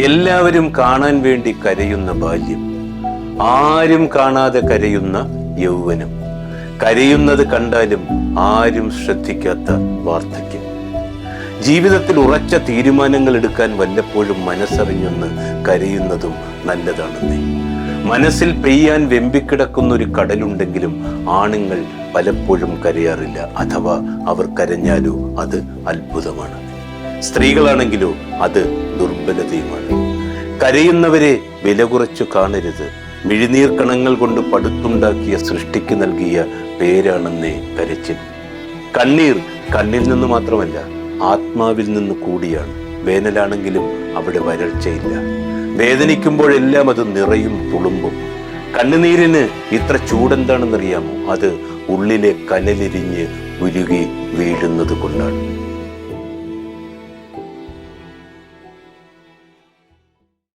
എല്ലാവരും കാണാൻ വേണ്ടി കരയുന്ന ബാല്യം. ആരും കാണാതെ കരയുന്ന യൗവനം. കരയുന്നത് കണ്ടാലും ആരും ശ്രദ്ധിക്കാത്ത വാർദ്ധക്യം. ജീവിതത്തിൽ ഉറച്ച തീരുമാനങ്ങൾ എടുക്കാൻ വല്ലപ്പോഴും മനസ്സറിഞ്ഞൊന്ന് കരയുന്നതും നല്ലതാണെന്നേ. മനസ്സിൽ പെയ്യാൻ വെമ്പിക്കിടക്കുന്ന ഒരു കടലുണ്ടെങ്കിലും ആണുങ്ങൾ പലപ്പോഴും കരയാറില്ല. അഥവാ അവർ കരഞ്ഞാലോ അത് അത്ഭുതമാണ്. സ്ത്രീകളാണെങ്കിലോ അത് ദുർബലതയുമാണ്. കരയുന്നവരെ വില കുറച്ചു കാണരുത്. മിഴിനീർ കണങ്ങൾ കൊണ്ട് പടുത്തുണ്ടാക്കിയ സൃഷ്ടിക്ക് നൽകിയ പേരാണെന്നേ കരച്ചിൽ. കണ്ണീർ കണ്ണിൽ നിന്ന് മാത്രമല്ല ആത്മാവിൽ നിന്ന് കൂടിയാണ്. വേനലാണെങ്കിലും അവിടെ വരൾച്ചയില്ല. വേദനിക്കുമ്പോഴെല്ലാം അത് നിറയും തുളുമ്പും. കണ്ണുനീരിന് ഇത്ര ചൂടെന്താണെന്നറിയാമോ? അത് ഉള്ളിലെ കനലിരിഞ്ഞ് ഉരുകി വീഴുന്നത് കൊണ്ടാണ്.